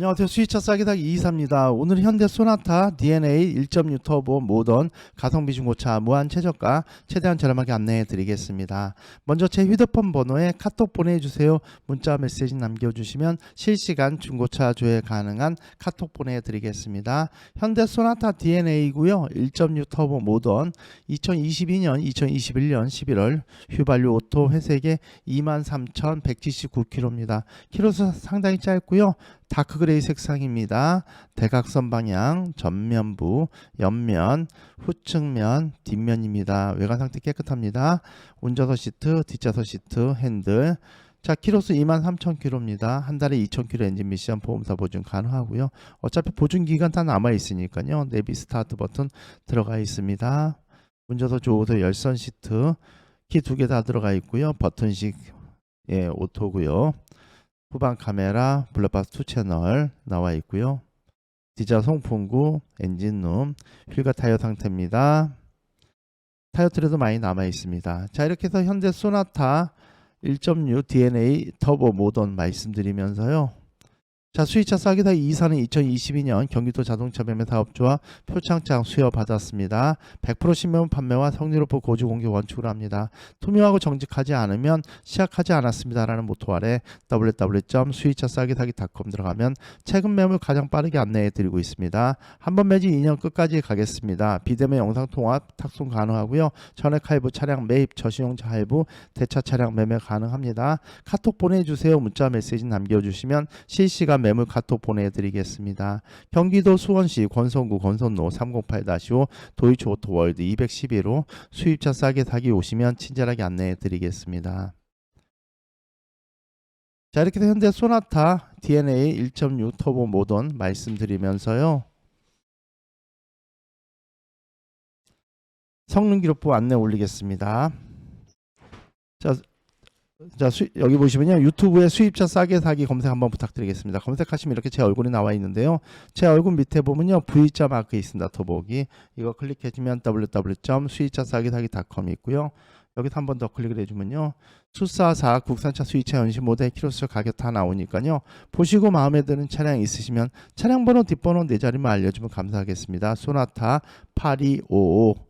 안녕하세요. 수위차 싸기다기 이이사입니다. 오늘 현대 소나타 DNA 1.6 터보 모던 가성비 중고차 무한 최저가 최대한 저렴하게 안내해 드리겠습니다. 먼저 제 휴대폰 번호에 카톡 보내주세요. 문자 메시지 남겨주시면 실시간 중고차 조회 가능한 카톡 보내드리겠습니다. 현대 소나타 DNA고요. 1.6 터보 모던 2022년 2021년 11월 휘발유 오토 회색에 23,179km입니다. 키로수 상당히 짧고요. 다크 그레이 색상입니다. 대각선 방향, 전면부, 옆면, 후측면, 뒷면입니다. 외관 상태 깨끗합니다. 운전석 시트, 뒷좌석 시트, 핸들. 자, 키로수 23,000km입니다. 한 달에 2,000km 엔진 미션 보험사 보증 가능하고요. 어차피 보증 기간 다 남아 있으니까요. 내비 스타트 버튼 들어가 있습니다. 운전석 조우석 열선 시트, 키 두 개 다 들어가 있고요. 버튼식 예, 오토고요. 후방 카메라 블랙박스 2 채널 나와 있고요. 디자 송풍구, 엔진룸, 휠과 타이어 상태입니다. 타이어 트레도 많이 남아 있습니다. 자 이렇게 해서 현대 소나타 1.6 DNA 터보 모던 말씀드리면서요. 자 수위차 싸기다 이사는 2022년 경기도 자동차 매매 사업조합 표창장 수여 받았습니다. 100% 신매물 판매와 성리로포 고주 공개 원칙으로 합니다. 투명하고 정직하지 않으면 시작하지 않았습니다라는 모토 아래 www.수위차싸기사기.com 들어가면 최근 매물 가장 빠르게 안내해 드리고 있습니다. 한 번 매진 2년 끝까지 가겠습니다. 비대면 영상 통합 탁송 가능하고요. 전액 할부 차량 매입 저시용차 할부 대차 차량 매매 가능합니다. 카톡 보내주세요. 문자 메시지 남겨주시면 실시간 매물 카톡 보내드리겠습니다. 경기도 수원시 권선구 권선로 308-5 도이치 오토월드 211호 수입차 싸게 사기 오시면 친절하게 안내해 드리겠습니다. 자 이렇게 현대 소나타 DNA 1.6 터보 모던 말씀드리면서요. 성능 기록부 안내 올리겠습니다. 자, 자 수, 여기 보시면요 유튜브에 수입차 싸게 사기 검색 한번 부탁드리겠습니다. 검색하시면 이렇게 제 얼굴이 나와 있는데요. 제 얼굴 밑에 보면요 V자 마크 있습니다. 더보기 이거 클릭해주면 www.수입차 싸게 사기.com이 있고요. 여기서 한 번 더 클릭을 해주면요 수사사 국산차 수입차 연식 모델 키로수 가격 다 나오니까요. 보시고 마음에 드는 차량 있으시면 차량 번호 뒷번호 네 자리만 알려주면 감사하겠습니다. 소나타 8255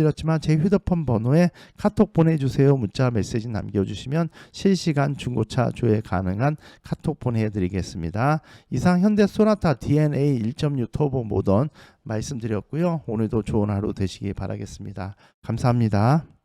말씀드렸지만 제 휴대폰 번호에 카톡 보내주세요. 문자 메시지 남겨주시면 실시간 중고차 조회 가능한 카톡 보내드리겠습니다. 이상 현대 소나타 DNA 1.6 터보 모던 말씀드렸고요. 오늘도 좋은 하루 되시기 바라겠습니다. 감사합니다.